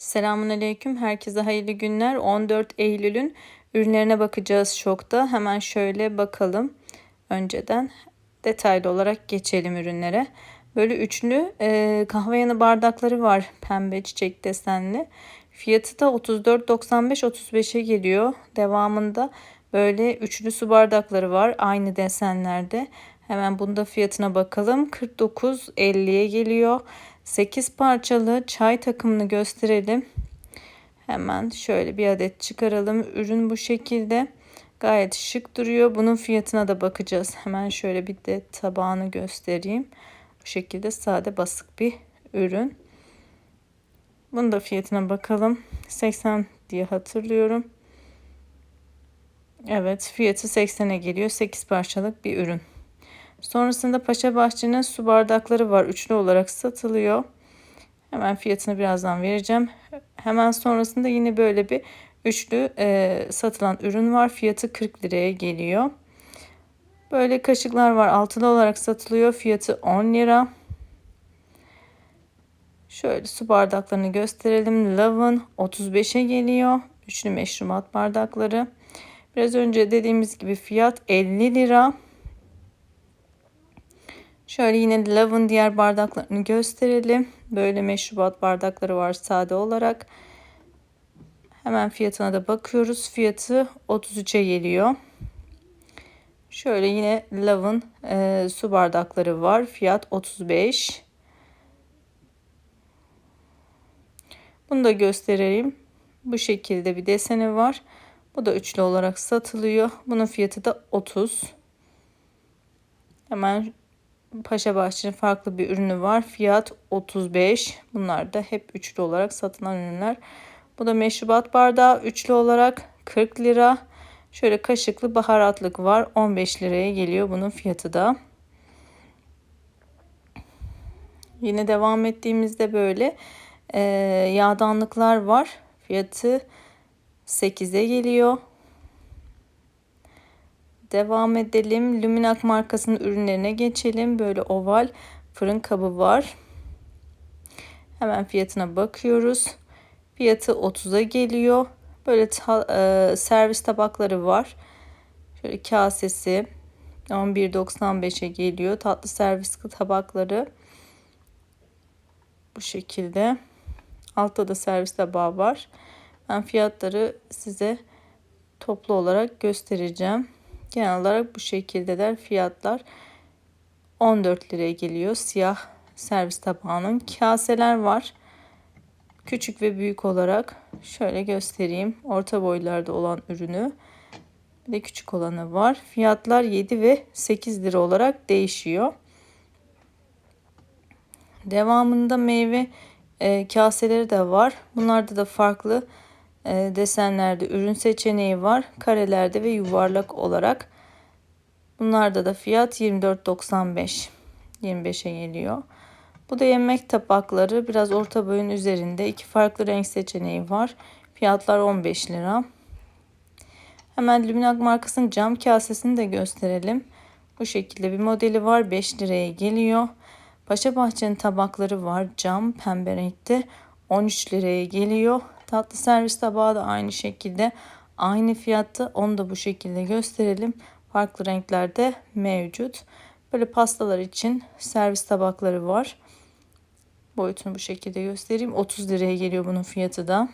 Selamünaleyküm. Herkese hayırlı günler. 14 Eylül'ün ürünlerine bakacağız şokta. Hemen şöyle bakalım. Önceden detaylı olarak geçelim ürünlere. Böyle üçlü e, kahve yanı bardakları var. Pembe çiçek desenli. Fiyatı da 34.95 35'e geliyor. Devamında böyle üçlü su bardakları var. Aynı desenlerde. Hemen bunda fiyatına bakalım. 49.50'ye geliyor. 8 parçalı çay takımını gösterelim. Hemen şöyle bir adet çıkaralım. Ürün bu şekilde. Gayet şık duruyor. Bunun fiyatına da bakacağız. Hemen şöyle bir de tabağını göstereyim. Bu şekilde sade basık bir ürün. Bunun da fiyatına bakalım. 80 diye hatırlıyorum. Evet fiyatı 80'e geliyor. 8 parçalık bir ürün. Sonrasında Paşa Bahçe'nin su bardakları var. Üçlü olarak satılıyor. Hemen fiyatını birazdan vereceğim. Hemen sonrasında yine böyle bir üçlü e, satılan ürün var. Fiyatı 40 liraya geliyor. Böyle kaşıklar var. Altılı olarak satılıyor. Fiyatı 10 lira. Şöyle su bardaklarını gösterelim. Love'ın 35'e geliyor. Üçlü meşrumat bardakları. Biraz önce dediğimiz gibi fiyat 50 lira. Şöyle yine Love'ın diğer bardaklarını gösterelim. Böyle meşrubat bardakları var sade olarak. Hemen fiyatına da bakıyoruz. Fiyatı 33'e geliyor. Şöyle yine Love'ın e, su bardakları var. Fiyat 35. Bunu da göstereyim. Bu şekilde bir deseni var. Bu da üçlü olarak satılıyor. Bunun fiyatı da 30. Hemen Paşa Bahçe'nin farklı bir ürünü var. Fiyat 35. Bunlar da hep üçlü olarak satılan ürünler. Bu da meşrubat bardağı üçlü olarak 40 lira. Şöyle kaşıklı baharatlık var. 15 liraya geliyor bunun fiyatı da. Yine devam ettiğimizde böyle e, yağdanlıklar var. Fiyatı 8'e geliyor. Devam edelim. Luminac markasının ürünlerine geçelim. Böyle oval fırın kabı var. Hemen fiyatına bakıyoruz. Fiyatı 30'a geliyor. Böyle ta, e, servis tabakları var. Şöyle kasesi 11.95'e geliyor. Tatlı servis tabakları bu şekilde. Altta da servis tabağı var. Ben fiyatları size toplu olarak göstereceğim. Genel olarak bu şekildeler fiyatlar 14 liraya geliyor. Siyah servis tabağının kaseler var. Küçük ve büyük olarak şöyle göstereyim. Orta boylarda olan ürünü bir de küçük olanı var. Fiyatlar 7 ve 8 lira olarak değişiyor. Devamında meyve e, kaseleri de var. Bunlarda da farklı e, desenlerde ürün seçeneği var. Karelerde ve yuvarlak olarak. Bunlarda da fiyat 24.95. 25'e geliyor. Bu da yemek tabakları. Biraz orta boyun üzerinde. iki farklı renk seçeneği var. Fiyatlar 15 lira. Hemen Luminac markasının cam kasesini de gösterelim. Bu şekilde bir modeli var. 5 liraya geliyor. Paşa Bahçe'nin tabakları var. Cam pembe renkte. 13 liraya geliyor. Tatlı servis tabağı da aynı şekilde aynı fiyatta. Onu da bu şekilde gösterelim. Farklı renklerde mevcut. Böyle pastalar için servis tabakları var. Boyutunu bu şekilde göstereyim. 30 liraya geliyor bunun fiyatı da.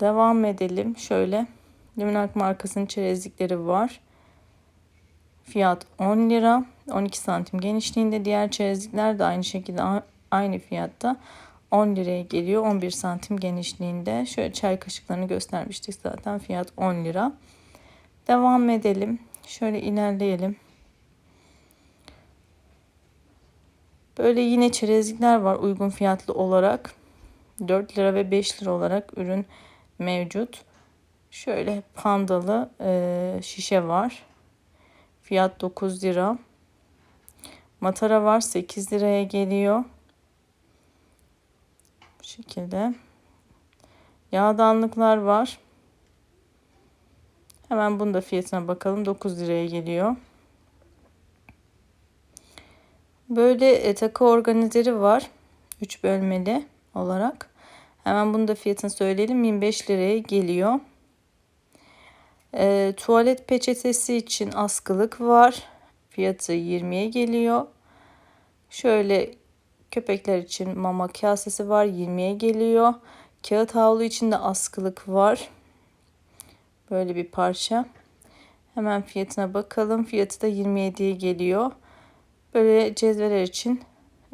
Devam edelim. Şöyle Luminac markasının çerezlikleri var. Fiyat 10 lira. 12 santim genişliğinde. Diğer çerezlikler de aynı şekilde aynı fiyatta. 10 liraya geliyor. 11 santim genişliğinde. Şöyle çay kaşıklarını göstermiştik zaten. Fiyat 10 lira. Devam edelim. Şöyle ilerleyelim. Böyle yine çerezlikler var uygun fiyatlı olarak. 4 lira ve 5 lira olarak ürün mevcut. Şöyle pandalı e, şişe var. Fiyat 9 lira. Matara var 8 liraya geliyor şekilde. Yağdanlıklar var. Hemen bunu da fiyatına bakalım. 9 liraya geliyor. Böyle e, takı organizeri var. 3 bölmeli olarak. Hemen bunu da fiyatını söyleyelim. 25 liraya geliyor. E, tuvalet peçetesi için askılık var. Fiyatı 20'ye geliyor. Şöyle köpekler için mama kasesi var. 20'ye geliyor. Kağıt havlu için de askılık var. Böyle bir parça. Hemen fiyatına bakalım. Fiyatı da 27'ye geliyor. Böyle cezveler için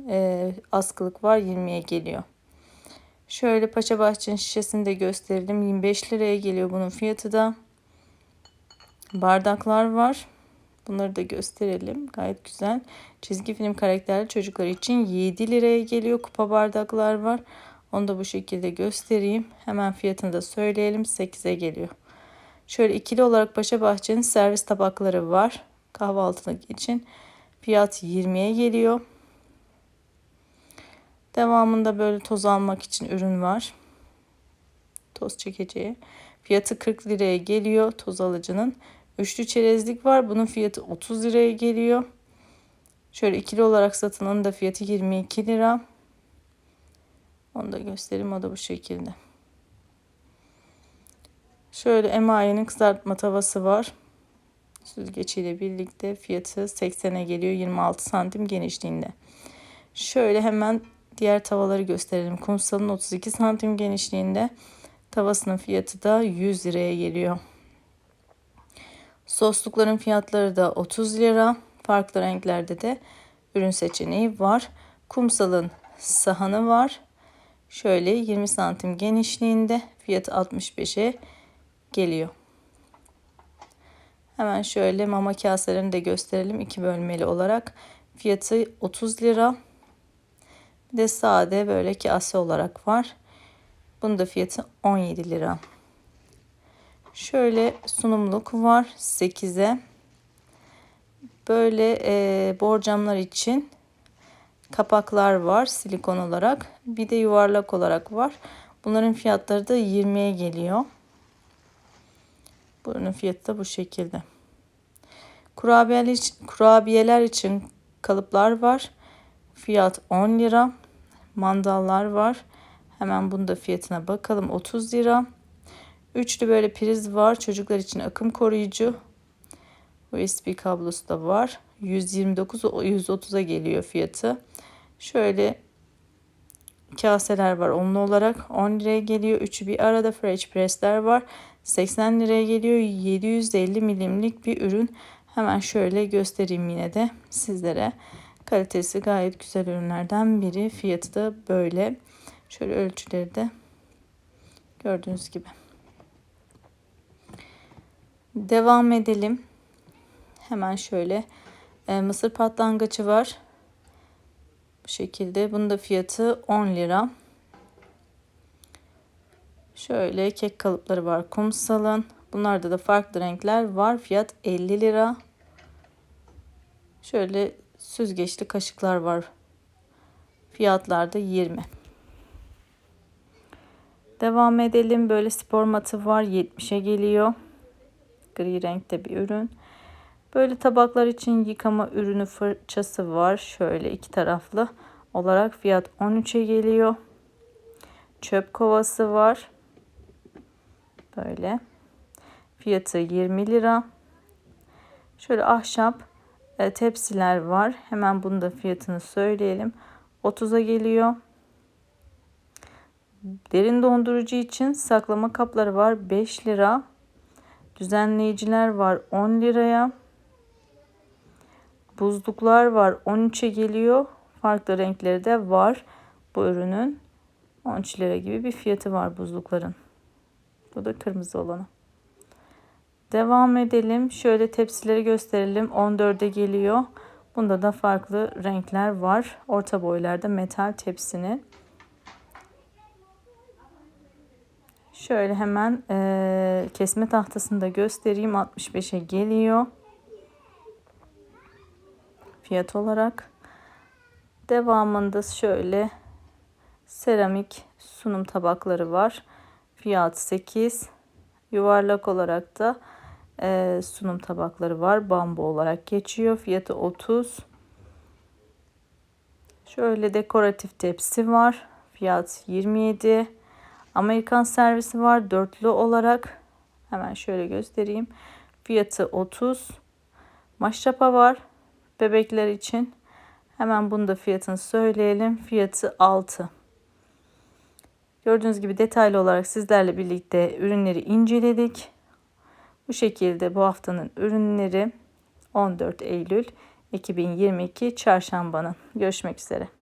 e, askılık var 20'ye geliyor. Şöyle Paşa Bahçe'nin şişesini de gösterelim. 25 liraya geliyor bunun fiyatı da. Bardaklar var. Bunları da gösterelim. Gayet güzel. Çizgi film karakterli çocuklar için 7 liraya geliyor. Kupa bardaklar var. Onu da bu şekilde göstereyim. Hemen fiyatını da söyleyelim. 8'e geliyor. Şöyle ikili olarak Paşa Bahçe'nin servis tabakları var. Kahvaltılık için. Fiyat 20'ye geliyor. Devamında böyle toz almak için ürün var. Toz çekeceği. Fiyatı 40 liraya geliyor toz alıcının. Üçlü çerezlik var. Bunun fiyatı 30 liraya geliyor. Şöyle ikili olarak satılanın da fiyatı 22 lira. Onu da göstereyim. O da bu şekilde. Şöyle emayenin kızartma tavası var. Süzgeciyle birlikte fiyatı 80'e geliyor. 26 santim genişliğinde. Şöyle hemen diğer tavaları gösterelim. Kumsal'ın 32 santim genişliğinde. Tavasının fiyatı da 100 liraya geliyor. Soslukların fiyatları da 30 lira. Farklı renklerde de ürün seçeneği var. Kumsal'ın sahanı var. Şöyle 20 santim genişliğinde fiyatı 65'e geliyor. Hemen şöyle mama kaselerini de gösterelim iki bölmeli olarak. Fiyatı 30 lira. Bir de sade böyle kase olarak var. Bunun da fiyatı 17 lira. Şöyle sunumluk var 8'e. Böyle e, borcamlar için kapaklar var silikon olarak. Bir de yuvarlak olarak var. Bunların fiyatları da 20'ye geliyor. Bunun fiyatı da bu şekilde. Kurabiyeler için, kurabiyeler için kalıplar var. Fiyat 10 lira. Mandallar var. Hemen bunun da fiyatına bakalım. 30 lira. Üçlü böyle priz var. Çocuklar için akım koruyucu. USB kablosu da var. 129 130'a geliyor fiyatı. Şöyle kaseler var onlu olarak 10 liraya geliyor. Üçü bir arada French pressler var. 80 liraya geliyor. 750 milimlik bir ürün. Hemen şöyle göstereyim yine de sizlere. Kalitesi gayet güzel ürünlerden biri. Fiyatı da böyle. Şöyle ölçüleri de gördüğünüz gibi. Devam edelim. Hemen şöyle e, mısır patlangıcı var. Bu şekilde. Bunun da fiyatı 10 lira. Şöyle kek kalıpları var. Kumsalın. Bunlarda da farklı renkler var. Fiyat 50 lira. Şöyle süzgeçli kaşıklar var. Fiyatlar da 20. Devam edelim. Böyle spor matı var. 70'e geliyor. Gri renkte bir ürün. Böyle tabaklar için yıkama ürünü fırçası var. Şöyle iki taraflı olarak fiyat 13'e geliyor. Çöp kovası var. Böyle. Fiyatı 20 lira. Şöyle ahşap e, tepsiler var. Hemen bunu da fiyatını söyleyelim. 30'a geliyor. Derin dondurucu için saklama kapları var 5 lira. Düzenleyiciler var 10 liraya. Buzluklar var 13'e geliyor. Farklı renkleri de var bu ürünün. 13 lira gibi bir fiyatı var buzlukların. Bu da kırmızı olanı. Devam edelim. Şöyle tepsileri gösterelim. 14'e geliyor. Bunda da farklı renkler var. Orta boylarda metal tepsini. Şöyle hemen e, kesme tahtasını da göstereyim. 65'e geliyor. Fiyat olarak. Devamında şöyle seramik sunum tabakları var. Fiyat 8. Yuvarlak olarak da e, sunum tabakları var. Bambu olarak geçiyor. Fiyatı 30. Şöyle dekoratif tepsi var. Fiyat 27. Amerikan servisi var dörtlü olarak. Hemen şöyle göstereyim. Fiyatı 30. Maşrapa var bebekler için. Hemen bunu da fiyatını söyleyelim. Fiyatı 6. Gördüğünüz gibi detaylı olarak sizlerle birlikte ürünleri inceledik. Bu şekilde bu haftanın ürünleri 14 Eylül 2022 çarşambanın. Görüşmek üzere.